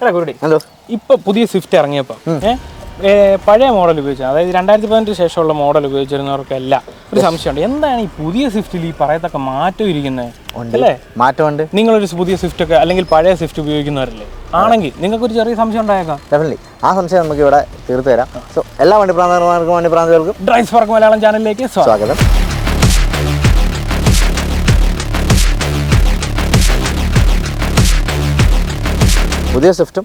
എടാ കുരുടി ഹലോ ഇപ്പൊ പുതിയ സ്വിഫ്റ്റ് ഇറങ്ങിയപ്പോ പഴയ മോഡൽ ഉപയോഗിച്ച? അതായത് രണ്ടായിരത്തി പതിനെട്ട് ശേഷമുള്ള മോഡൽ ഉപയോഗിച്ചിരുന്നവർക്കെല്ലാം ഒരു സംശയമുണ്ട്. എന്താണ് ഈ പുതിയ സ്വിഫ്റ്റിൽ ഈ പറയത്തക്ക മാറ്റം ഇരിക്കുന്നത് അല്ലേ? മാറ്റമുണ്ട്. നിങ്ങളൊരു പുതിയ സ്വിഫ്റ്റ് ഒക്കെ അല്ലെങ്കിൽ പഴയ സ്വിഫ്റ്റ് ഉപയോഗിക്കുന്നവരല്ലേ? ആണെങ്കിൽ നിങ്ങൾക്ക് ഒരു ചെറിയ സംശയം ഉണ്ടായേക്കാം. ഡെഫിനറ്റ്ലി ആ സംശയം നമുക്ക് ഇവിടെ തീർത്തു തരാം സോ എല്ലാ വണ്ടി പ്രാന്തർമാർക്കും വണ്ടി പ്രാന്തികൾക്കും ഡ്രൈസ് ഫർക്ക് മലയാളം ചാനലിലേക്ക് സ്വാഗതം. പുതിയ സ്വിഫ്റ്റും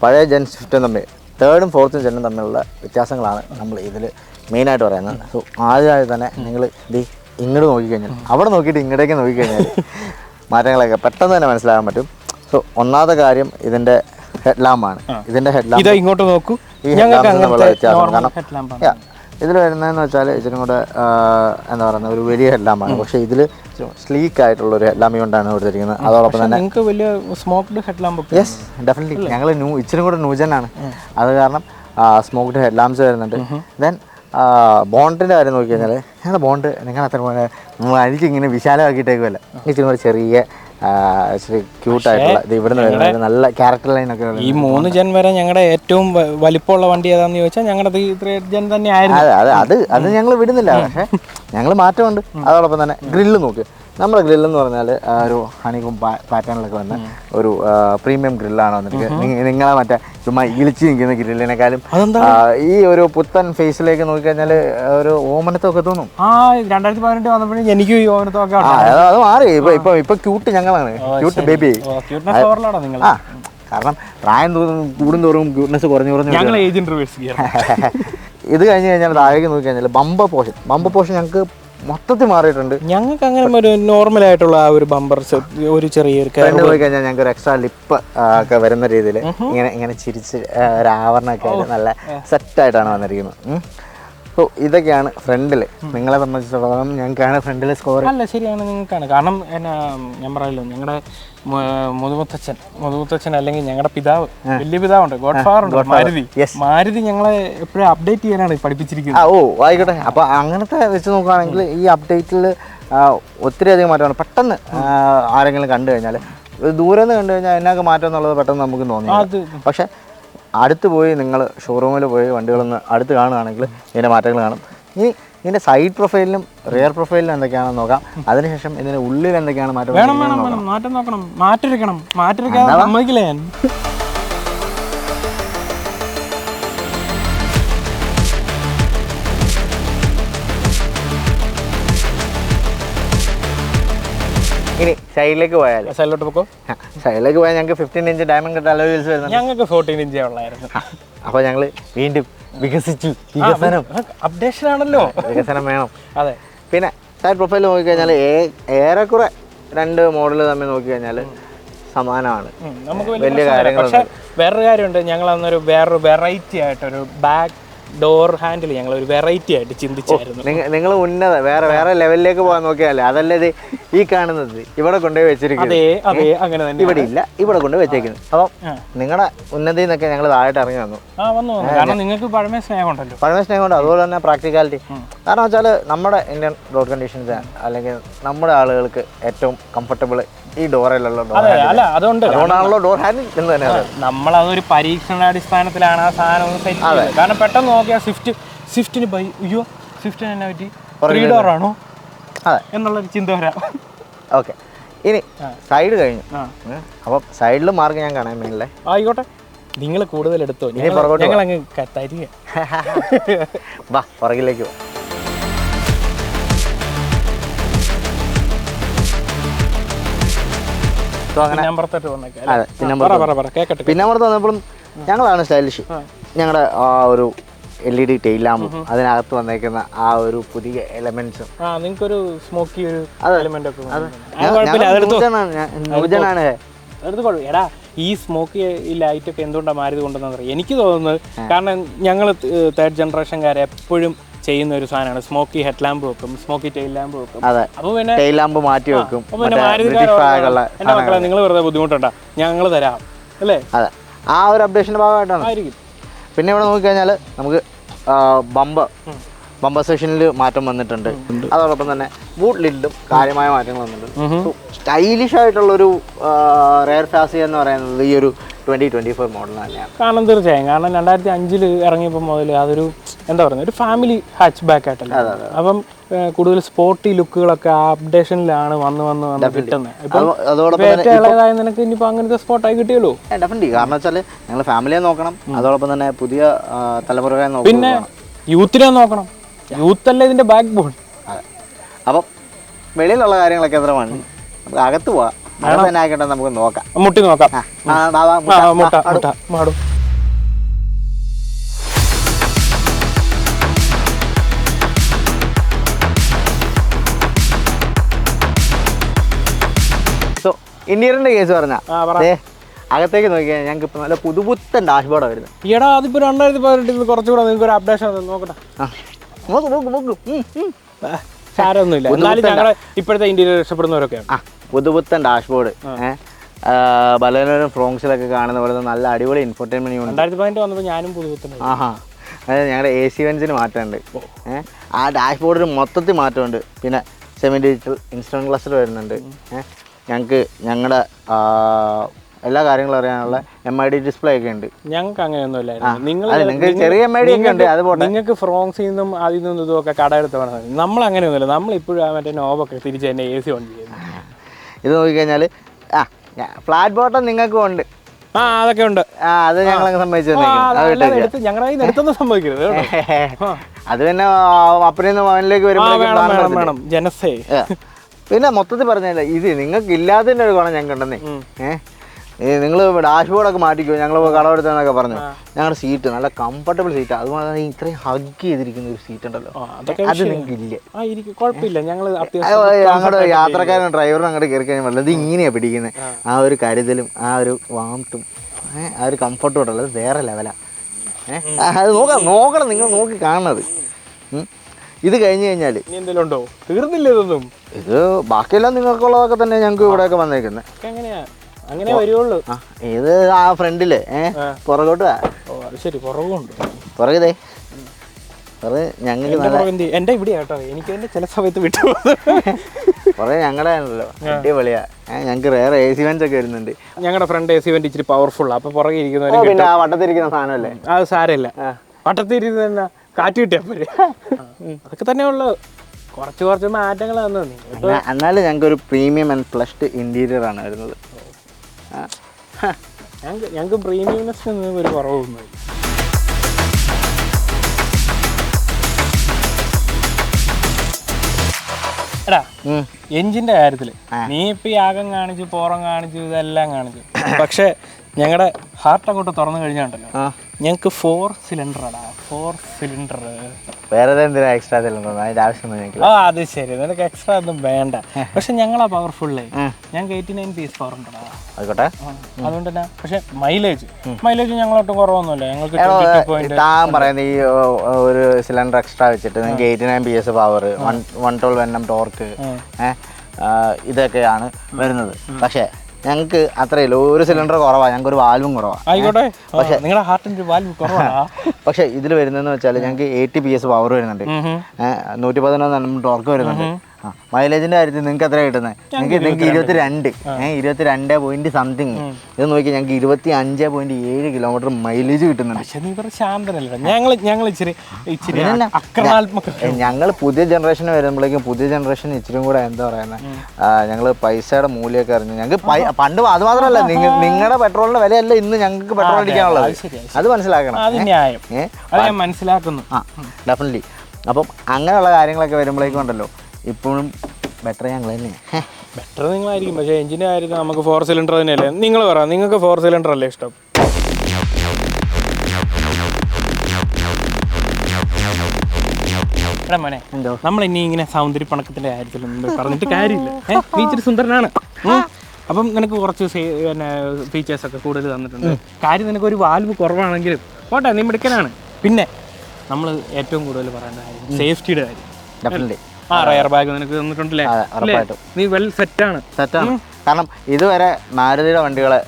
പഴയ ജെൻ സ്വിഫ്റ്റും തമ്മിൽ തേർഡും ഫോർത്തും ജെന്നും തമ്മിലുള്ള വ്യത്യാസങ്ങളാണ് നമ്മൾ ഇതിൽ മെയിനായിട്ട് പറയുന്നത്. സോ ആദ്യമായി തന്നെ നിങ്ങൾ ഇത് ഇങ്ങോട്ട് നോക്കിക്കഴിഞ്ഞാൽ അവിടെ നോക്കിയിട്ട് ഇങ്ങോട്ടേക്ക് നോക്കിക്കഴിഞ്ഞാൽ മാറ്റങ്ങളൊക്കെ പെട്ടെന്ന് തന്നെ മനസ്സിലാകാൻ പറ്റും. സോ ഒന്നാമത്തെ കാര്യം ഇതിന്റെ ഹെഡ് ലാമ്പാണ് ഇതിന്റെ ഹെഡ് ലാമ്പ് ഇങ്ങോട്ട് നോക്കൂ. ഈ ഹെഡ് തമ്മിലുള്ള വ്യത്യാസം കാരണം. ഇതിൽ വരുന്നതെന്ന് വെച്ചാൽ ഇച്ചിരി കൂടെ എന്താ പറയുന്നത് ഒരു വലിയ ഹെഡ്ലാമ്പാണ് പക്ഷേ ഇതിൽ സ്ലീക്ക് ആയിട്ടുള്ള ഒരു ഹെഡ്ലാമ്പ് കൊണ്ടാണ് കൊടുത്തിരിക്കുന്നത്. അതോടൊപ്പം തന്നെ നിങ്ങൾക്ക് വലിയ smoked head lamp yes definitely ഞങ്ങൾ ന്യൂ ഇച്ചിരി കൂടെ ന്യൂജനാണ് അത് കാരണം സ്മോക്ക്ഡ് ഹെഡ്ലാമ്പ്സ് വരുന്നുണ്ട്. ദെൻ ബോണ്ടിന്റെ കാര്യം നോക്കി കഴിഞ്ഞാൽ ഞങ്ങളുടെ ബോണ്ട് നിങ്ങൾ അത്ര പോലെ ഇങ്ങനെ വിശാലമാക്കിയിട്ടേക്കുമല്ല ഇച്ചിരി കൂടെ ചെറിയ ഇച്ചിരി ക്യൂട്ടായിട്ടുള്ള ഇത് ഇവിടുന്ന് വരുന്ന ഒരു നല്ല ക്യാരക്ടർ ലൈനൊക്കെ ഈ മൂന്ന് ജൻ വരെ ഞങ്ങളുടെ ഏറ്റവും വലിപ്പമുള്ള വണ്ടി ഏതാന്ന് ചോദിച്ചാൽ ഞങ്ങളുടെ ജൻ തന്നെ ആയിരുന്നു അതെ അതെ അത് അത് ഞങ്ങൾ വിടുന്നില്ല പക്ഷേ ഞങ്ങൾ മാറ്റമുണ്ട്. അതോടൊപ്പം തന്നെ ഗ്രില്ല് നോക്ക്. നമ്മുടെ ഗ്രില്ല് എന്ന് പറഞ്ഞാൽ ഒരു ഹണികും പാറ്റേണിലൊക്കെ വന്ന ഒരു പ്രീമിയം ഗ്രില്ലാണ് വന്നിട്ട് നിങ്ങളെ മറ്റേ ചുമ്മാ ഇളിച്ച് നിൽക്കുന്ന ഗ്രില്ലിനെക്കാളും ഈ ഒരു പുത്തൻ ഫേസിലേക്ക് നോക്കിക്കഴിഞ്ഞാൽ ഒരു ഓമനത്തൊക്കെ തോന്നും. ആ രണ്ടായിരത്തി പതിനെട്ട് വന്നപ്പോഴും എനിക്കും ഈ ഓവനത്തൊക്കെ ആ അത് മാറി. ഇപ്പൊ ഇപ്പൊ ഇപ്പൊ ക്യൂട്ട് ഞങ്ങളാണ്. ക്യൂട്ട് ബേബി ആ കാരണം പ്രായം തോറും കൂടുന്തോറും ക്യൂട്ട്നെസ് കുറഞ്ഞു കുറഞ്ഞു ഞങ്ങൾ ഏജ് ഇത് കഴിഞ്ഞ് കഴിഞ്ഞാൽ താഴേക്ക് നോക്കി കഴിഞ്ഞാൽ ബമ്പ പോഷൻ ബമ്പ പോഷൻ ഞങ്ങൾക്ക് മൊത്തത്തിൽ മാറിയിട്ടുണ്ട്. ഞങ്ങൾക്ക് അങ്ങനെ ഒരു നോർമൽ ആയിട്ടുള്ള ആ ഒരു ബമ്പർ ഒരു ചെറിയൊരു ഫ്രണ്ട് പോയി കഴിഞ്ഞാൽ ഞങ്ങൾക്ക് ഒരു എക്സ്ട്രാ ലിപ്പ് ഒക്കെ വരുന്ന രീതിയിൽ ഇങ്ങനെ ഇങ്ങനെ ചിരിച്ച് ഒരു ആവരണമൊക്കെ ആയിട്ട് നല്ല സെറ്റായിട്ടാണ് വന്നിരിക്കുന്നത്. സോ ഇതൊക്കെയാണ് ഫ്രണ്ടിൽ നിങ്ങളെ സംബന്ധിച്ചിടത്തോളം ഞങ്ങൾക്കാണ് ഫ്രണ്ടിൽ സ്കോർ അല്ല ശരിയാണ് നിങ്ങൾക്കാണ്. കാരണം എന്നാ ഞാൻ പറയല്ലോ ഞങ്ങളുടെ മുതുമുത്തച്ഛൻ മുതുമുത്തച്ഛൻ അല്ലെങ്കിൽ ഞങ്ങളുടെ പിതാവ് വലിയ പിതാവുണ്ട്. ഗോഡ് ഫാദർ ഉണ്ട് മാരുതി. മാരുതി ഞങ്ങളെ എപ്പോഴും അപ്ഡേറ്റ് ചെയ്യാനാണ് പഠിപ്പിച്ചിരിക്കുന്നത്. ഓ ആയിക്കോട്ടെ. അപ്പോൾ അങ്ങനത്തെ വെച്ച് നോക്കുകയാണെങ്കിൽ ഈ അപ്ഡേറ്റിൽ ഒത്തിരി അധികം മാറ്റമാണ്. പെട്ടെന്ന് ആരെങ്കിലും കണ്ടു കഴിഞ്ഞാൽ ദൂരെ നിന്ന് കണ്ടു കഴിഞ്ഞാൽ എന്നൊക്കെ മാറ്റം എന്നുള്ളത് പെട്ടെന്ന് നമുക്ക് തോന്നി പക്ഷേ അടുത്ത് പോയി നിങ്ങൾ ഷോറൂമിൽ പോയി വണ്ടികളൊന്ന് അടുത്ത് കാണുകയാണെങ്കിൽ ഇതിന്റെ മാറ്റങ്ങൾ കാണും. ഇനി ഇതിന്റെ സൈഡ് പ്രൊഫൈലിലും റിയർ പ്രൊഫൈലിലും എന്തൊക്കെയാണെന്ന് നോക്കാം. അതിനുശേഷം ഇതിന്റെ ഉള്ളിൽ എന്തൊക്കെയാണ് മാറ്റം വേണം വേണം വേണം. മാറ്റം നോക്കണം. മാറ്റിരിക്കണം സമ്മതിക്കില്ല ഞാൻ. ഇനി സൈഡിലേക്ക് പോയാൽ സൈഡിലോട്ട് പോക്കോ? സൈഡിലേക്ക് പോയാൽ ഞങ്ങൾക്ക് ഫിഫ്റ്റീൻ ഇഞ്ച് ഡയമണ്ട് കട്ട് അലോയിൽസ് വരുന്നത് ഞങ്ങൾക്ക് ഫോർട്ടീൻ ഇഞ്ച് ഉള്ളായിരുന്നു. അപ്പോൾ ഞങ്ങൾ വീണ്ടും വികസിച്ചു വികസനം. അപ്ഡേഷൻ ആണല്ലോ. വികസനം വേണം. അതെ. പിന്നെ സൈഡ് പ്രൊഫൈൽ നോക്കിക്കഴിഞ്ഞാൽ ഏറെക്കുറെ രണ്ട് മോഡൽ തമ്മിൽ നോക്കിക്കഴിഞ്ഞാൽ സമാനമാണ്. നമുക്ക് വലിയ കാര്യങ്ങൾ വേറൊരു കാര്യമുണ്ട്. ഞങ്ങൾ അന്നൊരു വേറൊരു വെറൈറ്റി ആയിട്ടൊരു ബാക്ക് ഡോർ ഹാൻഡിൽ ഞങ്ങൾ ഒരു വെറൈറ്റി ആയിട്ട് ചിന്തിച്ചായിരുന്നു. നിങ്ങൾ ഉന്നത വേറെ വേറെ ലെവലിലേക്ക് പോകാൻ നോക്കിയാലേ അതല്ലേ ഇത് ഈ കാണുന്നത്. ഇവിടെ കൊണ്ടുപോയി വെച്ചിരിക്കുന്നത്. അതെ അതെ അങ്ങനെ തന്നെ. ഇവിടെ ഇല്ല ഇവിടെ കൊണ്ടുപോയി വെച്ചേക്കുന്നത്. അപ്പം. നിങ്ങളുടെ ഉന്നതിയിൽ നിന്നൊക്കെ ഞങ്ങൾ താഴോട്ട് ഇറങ്ങി വന്നു. ആ വന്നു കാരണം നിങ്ങൾക്ക് പഴമ സ്നേഹമുണ്ടല്ലോ. പഴമ സ്നേഹം കൊണ്ട് അതുപോലെ തന്നെ പ്രാക്ടിക്കാലിറ്റി. കാരണം വെച്ചാൽ നമ്മുടെ ഇന്ത്യൻ റോഡ് കണ്ടീഷൻസ് അല്ലെങ്കിൽ നമ്മുടെ ആളുകൾക്ക് ഏറ്റവും കംഫർട്ടബിൾ ഈ ഡോറിലുള്ള അതുകൊണ്ടാണല്ലോ ഡോർ ഹാൻഡിൽ എന്ന് തന്നെയാണ് നമ്മൾ അതൊരു പരീക്ഷണാടിസ്ഥാനത്തിലാണ് ആ സാധനം കാരണം പെട്ടെന്ന് നോക്കിയാൽ സ്വിഫ്റ്റ് സ്വിഫ്റ്റിന് ബൈ അയ്യോ സ്വിഫ്റ്റിന് എന്നെ പറ്റി? ത്രീ ഡോർ ആണോ? അതെ. എന്നുള്ളൊരു ചിന്ത വരാം. ഓക്കെ ഇനി സൈഡ് കഴിഞ്ഞു. അപ്പം സൈഡിൽ മാർക്ക് ഞാൻ കാണാൻ മേലെ ആയിക്കോട്ടെ. നിങ്ങൾ കൂടുതൽ എടുത്തോ ഞങ്ങൾ അങ്ങ് തരിക. വാ പുറകിലേക്ക് പോ. സോ അങ്ങനെ. അതെ വന്നപ്പോഴും ഞങ്ങളാണ് സ്റ്റൈലിഷ്. ഞങ്ങളുടെ ആ ഒരു എൽ ഇ ഡി ടെയിലാമ്പും അതിനകത്ത് വന്നേക്കുന്ന ആ ഒരു പുതിയ എലമെന്റ്സും നിങ്ങൾക്കൊരു സ്മോക്കി ഒരു എലമെന്റ് ഒക്കെ എടാ ഈ സ്മോക്കി ഈ ലൈറ്റ് ഒക്കെ എന്തുകൊണ്ടാണ് മാറിയത് കൊണ്ടെന്നറിയാം അറിയാം. എനിക്ക് തോന്നുന്നത് കാരണം ഞങ്ങൾ തേർഡ് ജനറേഷൻകാരെ എപ്പോഴും ചെയ്യുന്ന ഒരു സാധനമാണ്. സ്മോക്കി ഹെഡ് ലാമ്പ് വെക്കും സ്മോക്കി ടെയിൽ ലാമ്പ് വെക്കും. അതെ. അപ്പൊ പിന്നെ മാറ്റി വെക്കും. അപ്പൊ പിന്നെ മറ്റേ ഫാഗല്ല ബ്രിട്ടീഷ് എന്റെ മക്കളെ നിങ്ങൾ വെറുതെ ബുദ്ധിമുട്ടണ്ട. ഞങ്ങൾ തരാം. അല്ലേ? അതെ. ആ ഒരു അപ്ഡേഷന്റെ ഭാഗമായിട്ടാണ്. ആയിരിക്കും. പിന്നെ ഇവിടെ നോക്കിക്കഴിഞ്ഞാൽ നമുക്ക് ബമ്പ് ബമ്പർ സെഷനിൽ മാറ്റം വന്നിട്ടുണ്ട്. അതോടൊപ്പം തന്നെ ബൂട്ട് ലിഡിലും കാര്യമായ മാറ്റങ്ങൾ വന്നിട്ടുണ്ട്. സ്റ്റൈലിഷ് ആയിട്ടുള്ളൊരു റെയർ ഫാസി എന്ന് പറയുന്നത് ഈ ഒരു ട്വന്റി ട്വന്റി ഫോർ മോഡൽ തന്നെയാണ്. കാരണം തീർച്ചയായും. കാരണം രണ്ടായിരത്തി അഞ്ചിൽ ഇറങ്ങിയപ്പോൾ മുതൽ അതൊരു എന്താ പറയുക ഒരു ഫാമിലി ഹാച്ച് ബാക്ക് ആയിട്ടല്ലേ അപ്പം കൂടുതൽ സ്പോർട്ടി ലുക്കുകളൊക്കെ അപ്ഡേഷനിലാണ് വന്ന് വന്ന് വന്ന് കിട്ടുന്നത് ഇളയതായ നിനക്ക് ഇനിയിപ്പോൾ അങ്ങനത്തെ സ്പോട്ടായി കിട്ടിയല്ലോ ഡെഫിനറ്റ്ലി കാരണം വെച്ചാൽ ഞങ്ങൾ ഫാമിലിയെ നോക്കണം. അതോടൊപ്പം തന്നെ പുതിയ തലമുറകളെ നോക്കണം പിന്നെ യൂത്തിനെ നോക്കണം. യൂത്ത് അല്ലേ ഇതിന്റെ ബാക്ക് ബോൺ അപ്പം വെളിയിലുള്ള കാര്യങ്ങളൊക്കെ എത്ര വേണം? നമുക്ക് അകത്ത് പോവാം. ആയിക്കട്ടെ നമുക്ക് നോക്കാം. മുട്ടി നോക്കാം. മുട്ട, മുട്ട മാടും സോ ഇന്ത്യറിന്റെ കേസ് പറഞ്ഞാ? അകത്തേക്ക് നോക്കിയാൽ ഞങ്ങൾക്ക് ഇപ്പൊ നല്ല പുതുപുത്തൻ ഡാഷ്ബോർഡാണ് വരുന്നത്. ഈടാ അതിപ്പോ രണ്ടായിരത്തി പതിനെട്ടിൽ കുറച്ചുകൂടെ നിങ്ങൾക്ക് ഒരു അപ്ഡേഷൻ നോക്കട്ടെ. നോക്കും നോക്കും നോക്കും. സാരമൊന്നുമില്ല. എന്നാലും ഞങ്ങളെ ഇപ്പോഴത്തെ ഇന്ത്യയിൽ രക്ഷപ്പെടുന്നവരൊക്കെയാണ്. പുതുപുത്തൻ ഡാഷ്ബോർഡ് ബലനോരും ഫ്രോങ്സിലൊക്കെ കാണുന്ന പോലെ നല്ല അടിപൊളി ഇൻഫർടൈൻമെന്റ് യൂണിറ്റ് രണ്ടായിരത്തി പതിനെട്ട് വന്നപ്പോൾ ഞാനും പുതുപുത്തൻ ആഹാ. അതായത് ഞങ്ങളുടെ എ സി വെഞ്ചിന് മാറ്റമുണ്ട്. ഏഹ് ആ ഡാഷ്ബോർഡിന് മൊത്തത്തിൽ മാറ്റമുണ്ട്. പിന്നെ സെമി ഡിജിറ്റൽ ഇൻസ്റ്റന്റ് ക്ലസ്റ്റർ വരുന്നുണ്ട്. ഏഹ് ഞങ്ങൾക്ക് ഞങ്ങളുടെ എല്ലാ കാര്യങ്ങളും അറിയാനുള്ള എം ഐ ഡി ഡിസ്പ്ലേ ഒക്കെ ഉണ്ട്. ഞങ്ങൾക്ക് അങ്ങനെയൊന്നും ഇല്ലായിരുന്നു. നിങ്ങൾ നിങ്ങൾക്ക് ചെറിയ എം ഐ ഡി ഒക്കെ ഉണ്ട് അത് നിങ്ങൾക്ക് ഫ്രോങ്സിൽ നിന്നും അതിൽ നിന്നും ഇതുമൊക്കെ കടയെടുത്ത് വേണം. നമ്മൾ അങ്ങനെയൊന്നുമില്ല നമ്മൾ ഇപ്പോഴും മറ്റേ നോബൊക്കെ തിരിച്ച് തന്നെ എ സി ഓൺ ചെയ്യുന്നു. ഇത് നോക്കിക്കഴിഞ്ഞാൽ ആ ഫ്ലാറ്റ് ബോട്ടം നിങ്ങൾക്കും ഉണ്ട്. ആ അതൊക്കെ ഉണ്ട്. ആ അത് ഞങ്ങളങ്ങ് സമ്മതിച്ചു ഞങ്ങളുടെ സംഭവിക്കരുത്. അത് പിന്നെ അപ്പനെന്ന് മകനിലേക്ക്. വേണം ജനസേ. പിന്നെ മൊത്തത്തിൽ പറഞ്ഞില്ല ഇത് നിങ്ങൾക്ക് ഇല്ലാത്തതിന്റെ ഒരു ഗുണം ഞങ്ങൾക്ക് ഉണ്ടെന്നേ ഏഹ് നിങ്ങൾ ഡാഷ്ബോർഡൊക്കെ മാറ്റിക്കോ. ഞങ്ങൾ കടവെടുത്തെന്നൊക്കെ പറഞ്ഞു. ഞങ്ങളുടെ സീറ്റ് നല്ല കംഫർട്ടബിൾ സീറ്റ് അതുപോലെ തന്നെ ഇത്രയും ഹഗ് ചെയ്തിരിക്കുന്ന ഒരു സീറ്റ് ഉണ്ടല്ലോ. അത് നിങ്ങൾക്ക് ഇല്ല അങ്ങോട്ട് യാത്രക്കാരനും ഡ്രൈവറും അങ്ങോട്ട് കയറി കഴിഞ്ഞാൽ ഇത് ഇങ്ങനെയാണ് പിടിക്കുന്നത് ആ. ഒരു കരുതലും ആ ഒരു വാമിട്ടും ആ ഒരു കംഫർട്ടും ഉണ്ടല്ലോ. വേറെ ലെവലാണ് അത് നോക്കാം. നോക്കണം. നിങ്ങൾ നോക്കി കാണണത്. ഇത് കഴിഞ്ഞു കഴിഞ്ഞാൽ തീർന്നില്ല ഇതൊന്നും. ഇത് ബാക്കിയെല്ലാം നിങ്ങൾക്കുള്ളതൊക്കെ തന്നെ ഞങ്ങൾക്ക് ഇവിടെയൊക്കെ വന്നേക്കുന്നത് എങ്ങനെയാ അങ്ങനെ വരുവുള്ളൂ. ഇത് ആ ഫ്രണ്ടിൽ ഏഹ് പുറകോട്ട് ശരി പുറകുണ്ട്. പുറകുതേ ദേ. പുറകെ ഞങ്ങൾക്ക് എന്റെ ഇവിടെയാട്ടോ എന്റെ കേട്ടോ. എനിക്ക് എന്റെ ചില സമയത്ത് വിട്ടു പുറകെ ഞങ്ങളുടെ ആണല്ലോ. അടിപൊളിയാ. ഞങ്ങക്ക് ഞങ്ങൾക്ക് വേറെ എ സി വെന്റ് ഒക്കെ വരുന്നുണ്ട്. ഞങ്ങളുടെ ഫ്രണ്ട് എ സി വെന്റ് ഇച്ചിരി പവർഫുൾ അപ്പൊ പുറകെ ഇരിക്കുന്ന പിന്നെ ആ വട്ടത്തിരിക്കുന്ന സാധനമല്ലേ? അത് സാരമില്ല. വട്ടത്തിരിക്കുന്ന തന്നെ കാറ്റ് കിട്ടിയാ പോലെ അതൊക്കെ തന്നെ ഉള്ളു. കുറച്ച് കുറച്ച് എന്നാ- എന്നാലും ഞങ്ങൾക്ക് ഒരു പ്രീമിയം ആൻഡ് പ്ലസ്ഡ് ഇന്റീരിയർ ആണ് വരുന്നത്. ഞങ്ങൾക്ക് ഞങ്ങൾക്ക് പ്രീമിയംനെസ്സിന് ഒരു കുറവൊന്നും എടാ. എഞ്ചിന്റെ കാര്യത്തിൽ നീ ഇപ്പൊ യാഗം കാണിച്ചു പോറം കാണിച്ചു ഇതെല്ലാം കാണിച്ചു. പക്ഷെ ഞങ്ങളുടെ ഹാർട്ട് അങ്ങോട്ട് തുറന്നു കഴിഞ്ഞാണ്ടല്ലോ. ഞങ്ങൾക്ക് ഫോർ സിലിണ്ടർ അടാ ഫോർ സിലിണ്ടർ വേറെ എന്തിനാ എക്സ്ട്രാ ചെല്ലുണ്ടോ അതിന്റെ ആവശ്യമൊന്നും ഞങ്ങൾക്ക് ആ അത് ശരി. നിനക്ക് എക്സ്ട്രാ ഒന്നും വേണ്ട. പക്ഷെ ഞങ്ങളാ പവർഫുള്ളേ ഞങ്ങൾക്ക് എയ്റ്റി നയൻ പീസ് പവർ ഉണ്ടടാ. ആയിക്കോട്ടെ. അതുകൊണ്ട് തന്നെ പക്ഷെ മൈലേജ് മൈലേജ് ഞങ്ങളൊട്ടും കുറവൊന്നുമില്ല. ഞങ്ങൾക്ക് താൻ പറയുന്നത് ഈ ഒരു സിലിണ്ടർ എക്സ്ട്രാ വെച്ചിട്ട് നിങ്ങൾക്ക് eighty nine P S power one one twelve N M torque ഇതൊക്കെയാണ് വരുന്നത്. പക്ഷേ ഞങ്ങൾക്ക് അത്രയില്ല ഒരു സിലിണ്ടർ കുറവാണ് ഞങ്ങൾക്ക് ഒരു വാൽവും കുറവാണ് ആയിക്കോട്ടെ. നിങ്ങളുടെ ഹാർട്ടിന്റെ വാൽവ് കുറവാണ്. പക്ഷേ ഇതിൽ വരുന്നതെന്ന് വെച്ചാൽ ഞങ്ങൾക്ക് എയ്റ്റി പി എസ് പവർ വരുന്നുണ്ട്. നൂറ്റി പതിനൊന്ന് ടോർക്ക് വരുന്നുണ്ട്. മൈലേജിന്റെ കാര്യത്തിൽ നിങ്ങൾക്ക് എത്ര കിട്ടുന്നത് നിങ്ങൾക്ക് നിങ്ങൾക്ക് ഇരുപത്തി രണ്ട് ഏഹ് ഇരുപത്തി രണ്ട് പോയിന്റ് സംതിങ് ഇത് നോക്കി ഞങ്ങൾക്ക് ഇരുപത്തി അഞ്ച് പോയിന്റ് ഏഴ് കിലോമീറ്റർ മൈലേജ് കിട്ടുന്നുണ്ട്. പക്ഷെ നീ പറഞ്ഞ ശാന്തനല്ല ഞങ്ങൾ ഞങ്ങൾ ഇച്ചിരി ഇച്ചിരി അക്രമാത്മക ഞങ്ങൾ പുതിയ ജനറേഷൻ വരുമ്പോഴേക്കും പുതിയ ജനറേഷൻ ഇച്ചിരി കൂടെ എന്താ പറയുന്നത് ഞങ്ങൾ പൈസയുടെ മൂല്യമൊക്കെ അറിഞ്ഞു. ഞങ്ങൾക്ക് പണ്ട് അത് മാത്രമല്ല നിങ്ങൾ നിങ്ങളുടെ പെട്രോളിന്റെ വിലയല്ല ഇന്ന് ഞങ്ങൾക്ക് പെട്രോൾ അടിക്കാനുള്ളത്. അത് മനസ്സിലാക്കണം. മനസ്സിലാക്കുന്നു. ഡെഫിനറ്റ്ലി അപ്പം അങ്ങനെയുള്ള കാര്യങ്ങളൊക്കെ വരുമ്പോഴേക്കും ഉണ്ടല്ലോ. ഇപ്പോഴും ബെറ്റർ ഞങ്ങൾ തന്നെ ബെറ്റർ നിങ്ങളായിരിക്കും. പക്ഷേ എഞ്ചിൻ കാര്യത്തിൽ നമുക്ക് ഫോർ സിലിണ്ടർ തന്നെയല്ലേ? നിങ്ങൾ പറ നിങ്ങൾക്ക് ഫോർ സിലിണ്ടർ അല്ലേ ഇഷ്ടം? എടാ മോനെ എന്തോ? നമ്മൾ ഇനി ഇങ്ങനെ സൗന്ദര്യ പണക്കത്തിന്റെ കാര്യത്തിലൊന്നും പറഞ്ഞിട്ട് കാര്യമില്ല. ഫീച്ചർ നീ ഇച്ചിരി സുന്ദരനാണ്. അപ്പം നിനക്ക് കുറച്ച് പിന്നെ ഫീച്ചേഴ്സ് ഒക്കെ കൂടുതൽ തന്നിട്ടുണ്ട്. കാര്യം നിനക്ക് ഒരു വാൽവ് കുറവാണെങ്കിലും പോട്ടെ നീ മിടുക്കനാണ്. പിന്നെ നമ്മൾ ഏറ്റവും കൂടുതൽ പറയേണ്ട കാര്യം സേഫ്റ്റിയുടെ കാര്യം. ഡെഫിനറ്റ്ലി ആ റയർ ബാഗ് നിനക്ക് തന്നിട്ടുണ്ടല്ലേ? നീ വെൽ സെറ്റാണ് സെറ്റാണ് കാരണം ഇതുവരെ മാരുതിയുടെ വണ്ടികളെ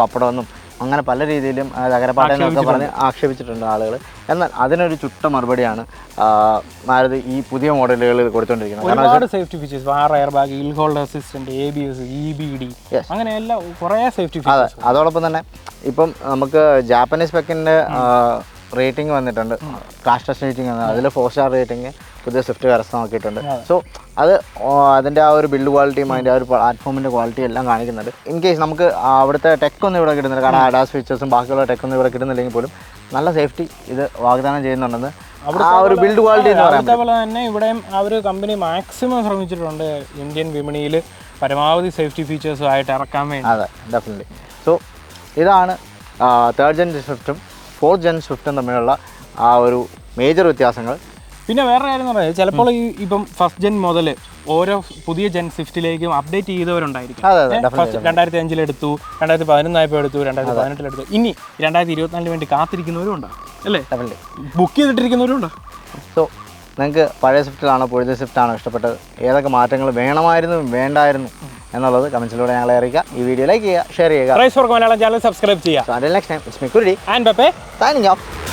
പപ്പടം ഒന്നും അങ്ങനെ പല രീതിയിലും ഒക്കെ പറഞ്ഞ് ആക്ഷേപിച്ചിട്ടുണ്ട് ആളുകൾ എന്നാൽ അതിനൊരു ചുട്ട മറുപടിയാണ് മാരുതി ഈ പുതിയ കൊടുത്തുകൊണ്ടിരിക്കുന്നത് കാരണം ഒരുപാട് safety features air bag hill hold assistant A B S E B D. അങ്ങനെ എല്ലാം കുറേ സേഫ്റ്റി അതെ ഫീച്ചേഴ്സ് അതോടൊപ്പം തന്നെ ഇപ്പം നമുക്ക് ജാപ്പനീസ് സ്പെക്കിന്റെ റേറ്റിംഗ് വന്നിട്ടുണ്ട്. ക്രാഷ് ടെസ്റ്റ് റേറ്റിംഗ് അതിൽ ഫോർ സ്റ്റാർ റേറ്റിംഗ് പുതിയ സ്വിഫ്റ്റ് കരസ്ഥമാക്കിയിട്ടുണ്ട് സോ അത്. അതിന്റെ ആ ഒരു ബിൽഡ് ക്വാളിറ്റിയും അതിന്റെ ആ ഒരു പ്ലാറ്റ്ഫോമിന്റെ ക്വാളിറ്റി എല്ലാം കാണിക്കുന്നുണ്ട്. ഇൻ കേസ് നമുക്ക് അവിടുത്തെ ടെക് ഒന്നും ഇവിടെ കിട്ടുന്നില്ല. കാരണം അഡാസ് ഫീച്ചേഴ്സും ബാക്കിയുള്ള ടെക് ഒന്നും ഇവിടെ കിട്ടുന്നില്ലെങ്കിൽ പോലും നല്ല സേഫ്റ്റി ഇത് വാഗ്ദാനം ചെയ്യുന്നുണ്ടെന്ന് ആ ഒരു ബിൽഡ് ക്വാളിറ്റി എന്ന് അവിടുത്തെ തന്നെ ഇവിടെയും ആ ഒരു കമ്പനി മാക്സിമം ശ്രമിച്ചിട്ടുണ്ട് ഇന്ത്യൻ വിപണിയിൽ പരമാവധി സേഫ്റ്റി ഫീച്ചേഴ്സും ആയിട്ട് ഇറക്കാൻ വേണ്ടി. അതെ ഡെഫിനറ്റ്ലി സോ ഇതാണ് തേർഡ് ജെൻ സ്വിഫ്റ്റും ഫോർത്ത് ജെൻ സ്വിഫ്റ്റും തമ്മിലുള്ള ആ ഒരു മേജർ വ്യത്യാസങ്ങൾ. പിന്നെ വേറെ കാര്യം എന്ന് പറയുന്നത് ചിലപ്പോൾ ഈ ഇപ്പം ഫസ്റ്റ് ജെൻ മുതൽ ഓരോ പുതിയ ജെൻ സ്വിഫ്റ്റിലേക്കും അപ്ഡേറ്റ് ചെയ്തവരുണ്ടായിരിക്കും. അതെ അതെ ഏ, ഫസ്റ്റ് രണ്ടായിരത്തി അഞ്ചിലെടുത്തു രണ്ടായിരത്തി പതിനൊന്നായപ്പോൾ എടുത്തു രണ്ടായിരത്തി പതിനെട്ടിലെടുത്തു ഇനി രണ്ടായിരത്തി ഇരുപത്തിനാലിന് വേണ്ടി കാത്തിരിക്കുന്നവരും ഉണ്ടോ അല്ലേ? ബുക്ക് ചെയ്തിട്ടിരിക്കുന്നവരും ഉണ്ടോ. സോ നിങ്ങൾക്ക് പഴയ സ്വിഫ്റ്റിലാണോ പുതിയ സ്വിഫ്റ്റാണോ ഇഷ്ടപ്പെട്ടത്? ഏതൊക്കെ മാറ്റങ്ങൾ വേണമായിരുന്നു വേണ്ടായിരുന്നു? എന്നുള്ളത് കമൻസിലൂടെ ഞങ്ങളെ അറിയിക്കുക ഈ വീഡിയോ ലൈക്ക് ചെയ്യുക ഷെയർ ചെയ്യുക. മലയാളം ചാനൽ സബ്സ്ക്രൈബ് ചെയ്യുക. നെക്സ്റ്റ് ടൈം ഇറ്റ്സ് മി കുരുടി ആൻഡ് ഓഫ്